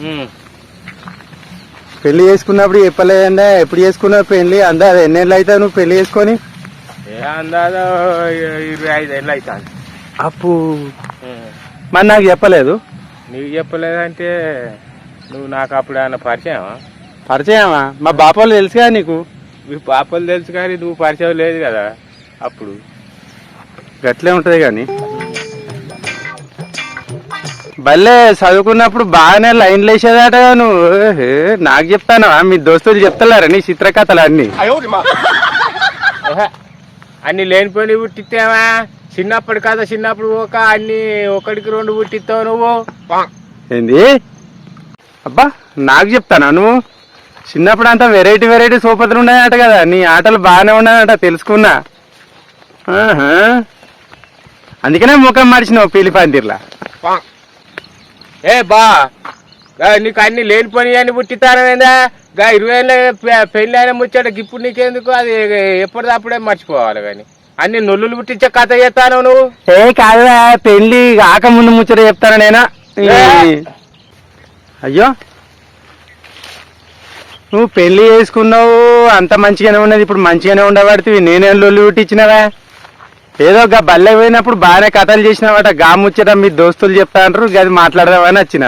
ఉమ్. పెళ్ళి చేసుకున్నప్పుడు చెప్పలేదంటే ఎప్పుడు చేసుకున్నావు పెళ్ళి అందా ఎన్నేళ్ళు అవుతావు నువ్వు పెళ్ళి చేసుకొని? ఇరవై ఐదు ఏళ్ళు అవుతాను అప్పు. మరి నాకు చెప్పలేదు. నీకు చెప్పలేదంటే నువ్వు నాకు అప్పుడు ఏమన్నా పరిచయమా? పరిచయమా? మా బాపాలు తెలుసుగా నీకు. మీ పాపలు తెలుసు కానీ నువ్వు పరిచయం లేదు కదా అప్పుడు. గట్లే ఉంటది కానీ. భలే చదువుకున్నప్పుడు బాగానే లైన్లు వేసేదాట నువ్వు. నాకు చెప్తాను? మీ దోస్తులు చెప్తలేరా నీ చిత్రకథలు అన్ని అన్ని లేనిపోయి పుట్టిస్తావా? చిన్నప్పుడు కదా చిన్నప్పుడు ఒక అన్ని ఒకటికి రెండు పుట్టిస్తావు నువ్వు. ఏంది? అబ్బా నాకు చెప్తానా నువ్వు? చిన్నప్పుడు అంతా వెరైటీ వెరైటీ సోపతులు ఉన్నాయట కదా నీ ఆటలు బాగానే ఉన్నాయట తెలుసుకున్నా. అందుకనే ముఖం మడిచినావు పీలి పందిర్లా ఏ బా నీకు అన్ని లేనిపోయి అని పుట్టిస్తానమేందా గా ఇరవై ఏళ్ళ పెళ్ళి అయిన ముచ్చట ఇప్పుడు నీకెందుకు? అది ఎప్పటిదప్పుడే మర్చిపోవాలి కానీ అన్ని నొల్లులు పుట్టించే కథ చేస్తాను నువ్వు? ఏ కాదురా పెళ్ళి కాక ముందు ముచ్చట చెప్తాను నేనా? అయ్యో. నువ్వు పెళ్ళి చేసుకున్నావు అంత మంచిగానే ఉన్నది ఇప్పుడు మంచిగానే ఉండబడుతుంది. నేనేం లొల్లి పుట్టించినవా ఏదో గా బల్లె పోయినప్పుడు బాగానే కథలు చేసినావట గా ముచ్చట మీ దోస్తులు చెప్తా అంటారు గది మాట్లాడదామని వచ్చిన.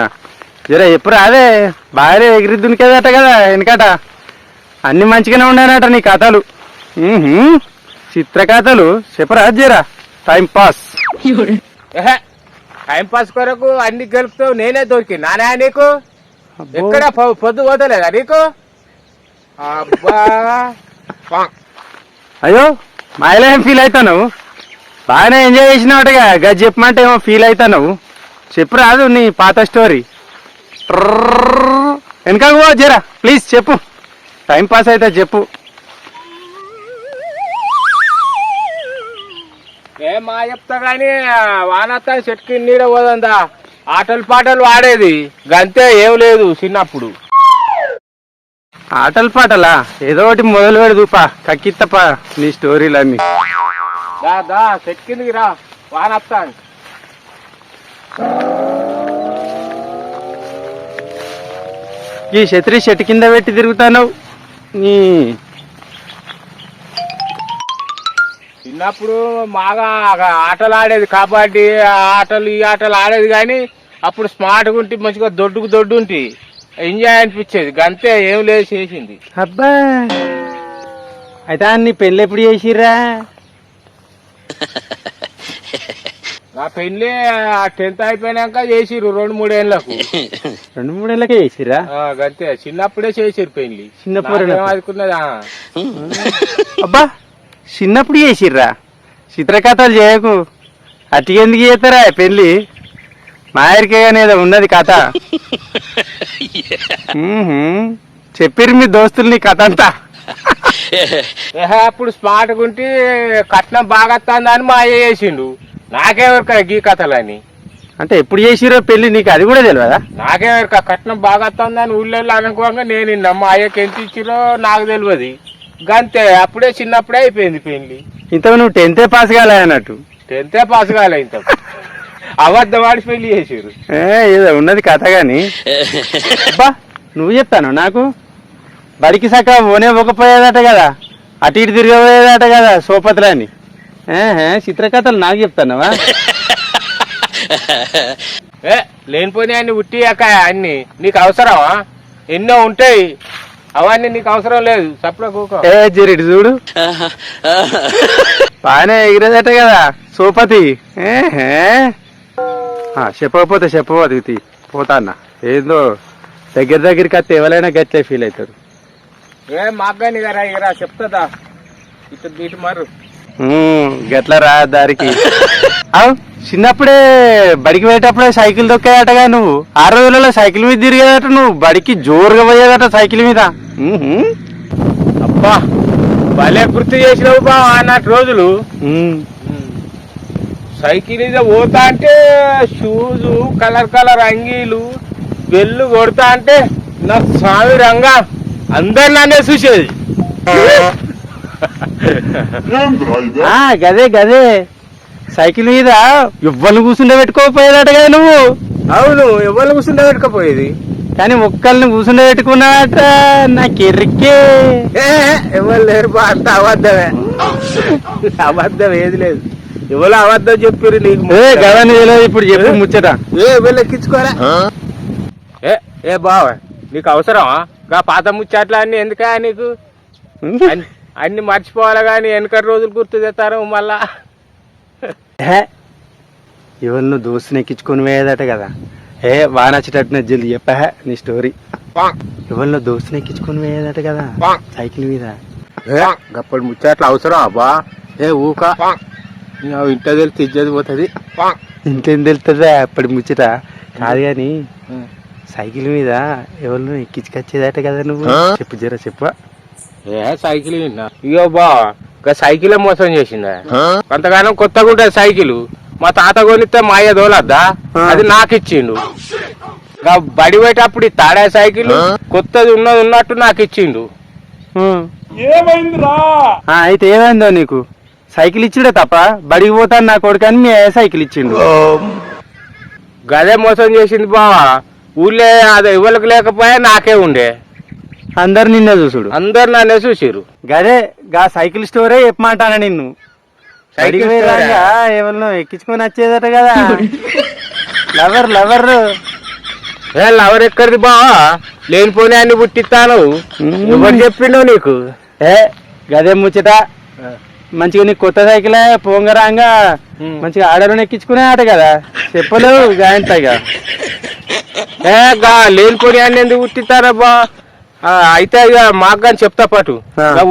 జర ఎప్పుడు అదే బాగానే ఎగిరిద్దుని కదట కదా వెనకట. అన్ని మంచిగానే ఉన్నాయనట నీ కథలు. ఉహుం. చిత్ర కథలు. చెప్పరా జరా టైం పాస్. ఏహే, టైం పాస్ కొరకు అన్ని గెలుపుతావు నేనే దొరికి నానా నీకు? ఎక్కడ పొద్దు పోతలేదా నీకు? అబ్బా. అయ్యో మాయలో ఫీల్ అవుతావు బాగానే ఎంజాయ్ చేసినావుటగా. గది చెప్పమంటే ఏమో ఫీల్ అవుతా నువ్వు చెప్పు రాదు నీ పాత స్టోరీ వెనకకు పో జరా ప్లీజ్ చెప్పు టైం పాస్ అయితే చెప్పు ఏం మా చెప్తా కానీ వానత్తా చెట్టుకి నీడ పోదందా ఆటలు పాటలు ఆడేది గంతే ఏం లేదు చిన్నప్పుడు ఆటలు పాటలా ఏదో ఒకటి మొదలు పెడదుపా కక్కిత్తపా నీ స్టోరీలన్నీ దా దా చెట్టు కిందికి రా. వానత్తా ఈ ఛత్రి చెట్టు కింద పెట్టి తిరుగుతాను నీ చిన్నప్పుడు బాగా ఆటలు ఆడేది కబడ్డీ ఆ ఆటలు ఈ ఆటలు ఆడేది కానీ అప్పుడు స్మార్ట్గా ఉంటే మంచిగా దొడ్డుకు దొడ్డు ఉంటే ఎంజాయ్ అనిపించేది. గంతే ఏం లేదు చేసింది. అబ్బా! అయితే నీ పెళ్ళి ఎప్పుడు చేసిర్రా? నా పెళ్ళి టెన్త్ అయిపోయినాక చేసిర్రు రెండు మూడేళ్ళకు రెండు మూడేళ్ళకే చేసిర్రా? ఆ, గంతే. చిన్నప్పుడే చేసిర్రు పెళ్ళి చిన్నప్పుడు నాకేం అనుకున్నదా అబ్బా చిన్నప్పుడు చేసిర్రా? చిత్రకథలు చేయకు. అట్టి ఎందుకు చేస్తారా పెళ్ళి? మాయరికే ఉన్నది కథ. చెప్పిర్రు మీ దోస్తులు నీ కథ అంతా. అప్పుడు స్మార్ట్గా ఉంటే కట్నం బాగా వస్తుందని మా అయ్య చేసిండు. నాకేమరక గీ కథలని. అంటే ఎప్పుడు చేసిరో పెళ్ళి నీకు అది కూడా తెలియదా నాకేమరక కట్నం బాగా వస్తుందని ఊళ్ళో అనుకోగా నేను నిన్న మా అయ్యకి ఎంత ఇచ్చిరో నాకు తెలియదు గంతే అప్పుడే చిన్నప్పుడే అయిపోయింది పెళ్ళి ఇంతకు నువ్వు టెన్తే పాస్ కాలే అన్నట్టు. టెన్తే పాస్ కాలే ఇంత అబద్ధం ఆడి పెళ్ళి చేసిర్రు. ఏ ఏదో ఉన్నది కథ గాని అబ్బా నువ్వు చెప్తాను నాకు? బడికి సక్క పోనే పోకపోయేదట కదా. అటు ఇటు తిరగబోయేదట కదా సోపతులని ఏహే, చిత్రకథలు నాకు చెప్తానవా? ఏ లేనిపోయినా అన్ని ఉట్టియాక అన్ని నీకు అవసరమా? ఎన్నో ఉంటాయి. అవన్నీ నీకు అవసరం లేదు. సప్పుడు కూకో. ఏ జరిటి చూడు. బాగానే ఎగిరేదట కదా సోపతి. చెప్పకపోతే చెప్పబోదు తీ పోతా అన్న. ఏందో దగ్గర దగ్గరికి వస్తే ఎవరైనా గట్లే ఫీల్ అవుతారు. ఏ మాగ్గాని గారా ఇగరా చెప్తుందా? ఇటు ఇటు మరు. ఉమ్, గట్ల రా దారికి. చిన్నప్పుడే బడికి పోయేటప్పుడే సైకిల్ దొక్కేదటగా నువ్వు? ఆ రోజులలో సైకిల్ మీద తిరిగేదట నువ్వు? బడికి జోరుగా పోయేదట సైకిల్ మీద. అబ్బా భలే గుర్తు చేసినావు బా ఆనాటి రోజులు. సైకిల్ మీద పోతా అంటే షూజు కలర్ కలర్ అంగీలు బెల్లు కొడతా అంటే నా స్వామి రంగా. అందరు నన్నే చూసేది. ఆ గదే గదే. సైకిల్ మీద ఎవ్వరు కూర్చుండే పెట్టుకోకపోయేదట కదా నువ్వు. అవును ఎవరు కూర్చుంటే పెట్టుకపోయేది కానీ ఒక్కళ్ళని కూర్చుండే పెట్టుకున్నాట నాకు ఎర్రికే ఏ ఎవరు లేరు బా అంత అబద్ధమే. అబద్ధం ఏది లేదు. ఎవరు అబద్ధం చెప్పారు నీకు ఏ గవని ఇప్పుడు చెప్పు ముచ్చట. ఏ ఎవరు ఏ బావ నీకు అవసరమా? గా పాత ముచ్చట్ల అన్ని ఎందుకా నీకు? అన్ని- మర్చిపోవాలి కానీ వెనకటి రోజులు గుర్తు తెస్తారు మళ్ళా. ఎవరినో దోస్తుని ఎక్కించుకొని పోయేదట కదా. ఏ వాన వచ్చేటట్టు జల్ది చెప్పా నీ స్టోరీ. ఎవరినో దోస్తుని ఎక్కించుకొని పోయేదట కదా సైకిల్ మీద. ఏ గప్పటి ముచ్చట్లు అవసరం అబ్బా. ఏ ఊక. ఇంట తెలిసి ఇజ్జది పోతుంది. ఇంకేం తెలుస్తుందా అప్పటి ముచ్చట? కాదు కానీ సైకిల్ మీద ఎవరినో ఎక్కించుకొచ్చేదట కదా నువ్వు? చెప్పు జర చెప్పు. ఏ సైకిల్ విన్నా ఇగో బా ఒక సైకిల్ మోసం చేసిందా? కొంతకాలం కొత్తగా ఉంటుంది సైకిల్ మా తాత కొనిస్తే మా అయ్య తోలద్దా? ఆ. అది నాకు ఇచ్చిండు ఇక బడి పోయేటప్పుడు ఈ తాడా సైకిల్ కొత్తది ఉన్నది ఉన్నట్టు నాకు ఇచ్చిండు ఆ, అయితే ఏమైందో నీకు? సైకిల్ ఇచ్చుడే తప్ప బడికి పోతాను నా కొడుకు అని మీ అయ్య సైకిల్ ఇచ్చిండు. గదే మోసం చేసింది బావా. ఊళ్ళో అది ఇవ్వలకు లేకపోయా నాకే ఉండే. అందరు నిన్నే చూసుడు. అందరు నన్నే చూసిరు గదే గా సైకిల్ స్టోరే చెప్పమంటాను నిన్ను? సైకిల్ స్టోరా? ఎవరినో ఎక్కించుకొని వచ్చేదట కదా. Lover lover. ఏ లవర్ ఎక్కడిది బావా లేనిపోని అన్ని పుట్టిస్తాను. ఎవరు చెప్పిండో నీకు? ఏ గదే ముచ్చట. మంచిగా నీకు కొత్త సైకిల్ పోంగరాంగా. మంచిగా ఆడలో ఎక్కించుకునే ఆట కదా. చెప్పలేవు గాయంతాయిగా ఏ గా లేనిపోని అన్ని ఎందుకు పుట్టిస్తారా బా ఆ, అయితే ఇక మాకు కానీ చెప్తా పాటు.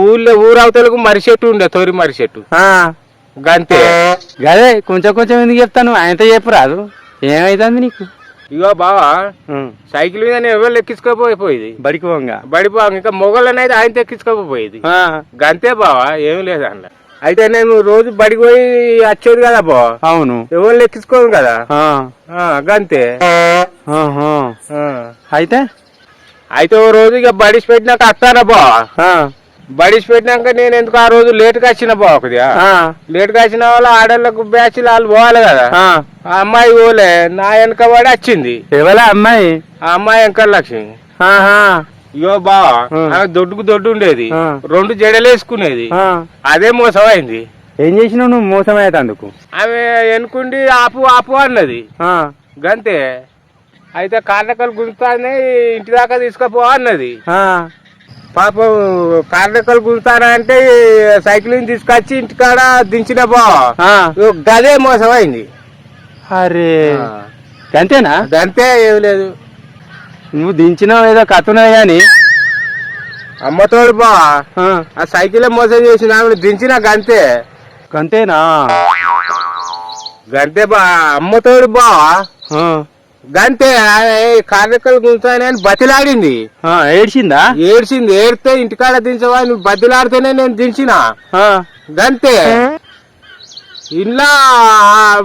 ఊళ్ళో ఊరవతలకు మర్రి చెట్టు ఉండే తోరి మర్రి చెట్టు. గంతే. గదే కొంచెం కొంచెం ఎందుకు చెప్తాను? ఆయనతో చెప్పు రాదు. ఏమైతుంది నీకు? ఇగో బావా. సైకిల్ మీద నేను ఎవరు ఎక్కించుకోపోయిపోయేది? బడికి పోంగా. బడి బాగా ఇంకా మొగళ్ళనైతే ఆయన ఎక్కించుకోకపోయేది. ఆ, గంతే బావా ఏం లేదు అందులో అయితే నేను రోజు బడికి పోయి వచ్చేది కదా బావ అవును. ఎవరు ఎక్కించుకోను కదా. ఆ. అయితే? అయితే ఓ రోజు ఇక బడిసి పెట్టినాక వస్తారా ఆ, బడిసి పెట్టినాక నేను ఎందుకు ఆ రోజు లేట్గా వచ్చిన బావ కొద్దిగా ఆ, లేట్గా వచ్చిన వాళ్ళు ఆడళ్ళకు బ్యాచ్ వాళ్ళు పోవాలి కదా? ఆ. అమ్మాయి పోలే నా వెనక పడి వచ్చింది. ఎవలా అమ్మాయి? ఆ అమ్మాయి వెంకట లక్ష్మి ఆహా, ఇగో బావ దొడ్డుకు దొడ్డు ఉండేది. రెండు జడలు వేసుకునేది ఆ. అదే మోసం అయింది ఏం చేసినావు నువ్వు మోసం అయ్యేటందుకు ఆమె ఎనుకుండి ఆపు ఆపు అన్నది. గంతే. అయితే కారణకలు గుంజుతానే ఇంటి దాకా తీసుకుపో అన్నది. పాపం గుంజుతారా అంటే సైకిల్ తీసుకొచ్చి ఇంటికాడ దించిన బా. ఆ. గదే మోసం అయింది అరే అంతేనా అంతే ఏం లేదు. నువ్వు దించినావు ఏదో కథ ఉన్నది కానీ అమ్మతోడు బా ఆ, సైకిల్ మోసం చేసిన ఆమె దించిన గంతే. అంతేనా గంతే బా. అమ్మతోడు బా. గంతే. కార్యకలు గుంజుతాయని బతిలాడింది. ఆ, ఏడ్చిందా? ఏడ్చింది. ఏడితే ఇంటికాడ దించవా? నువ్వు బతిలాడితేనే నేను దించిన. గంతే. ఇలా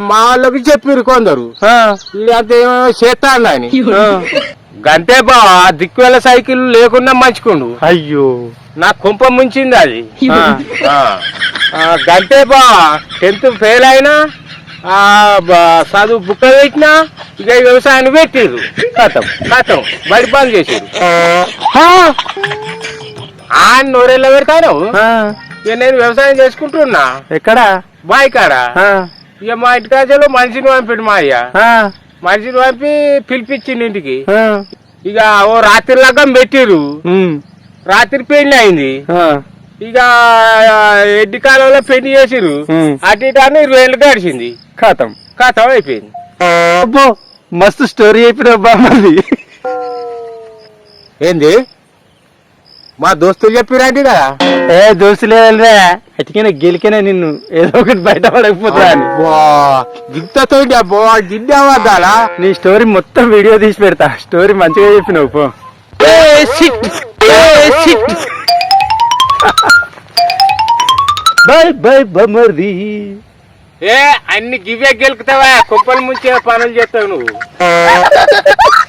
మా వాళ్ళకి చెప్పిరు కొందరు. అంత ఏమో చేస్తాడు అని. గంతే బా దిక్కువెల సైకిల్ లేకుండా మంచుకుండు. అయ్యో. నా కుంప ముంచింది అది. ఆ, ఆ, ఆ, గంతే బా టెన్త్ ఫెయిల్ అయినా చదువు బుక్క పెట్టినా ఇక ఈ వ్యవసాయాన్ని పెట్టిరు కథం కథం బడి బంద్ చేసిరు ఆ. నోరెళ్ళ పెడతాను? ఆ, ఇక నేను వ్యవసాయం చేసుకుంటున్నా. ఎక్కడా? బాయ్ కాడ ఇక మా ఇంటి కాజలో మనిషిని పంపిడు మా అయ్య. ఆ, మనిషిని పంపి పిలిపించింది ఇంటికి. ఇక ఓ రాత్రి లగ్గం పెట్టిరు రాత్రి పెళ్ళి అయింది. ఆ, ఇక ఎడ్డి కాలంలో పెళ్ళి చేసిరు. అటు ఇటు అని ఇరవై ఏళ్ళు గడిచింది. ఖతం. కథం అయిపోయింది. అబ్బో మస్తు స్టోరీ చెప్పిన బామ్మది. ఏంది? మా దోస్తులు చెప్పిరంటే కదా? ఏ దోస్తులేదురా అటుకైనా గెలికనే నిన్ను ఏదో ఒకటి బయట పడకపోతా అని. నీ స్టోరీ మొత్తం వీడియో తీసి పెడతా. స్టోరీ మంచిగా చెప్పినావు పో. By by బమర్ది. ఏ అన్ని గివే గెలుకుతావా? కుప్పలు ముంచే పనులు చేస్తావు నువ్వు?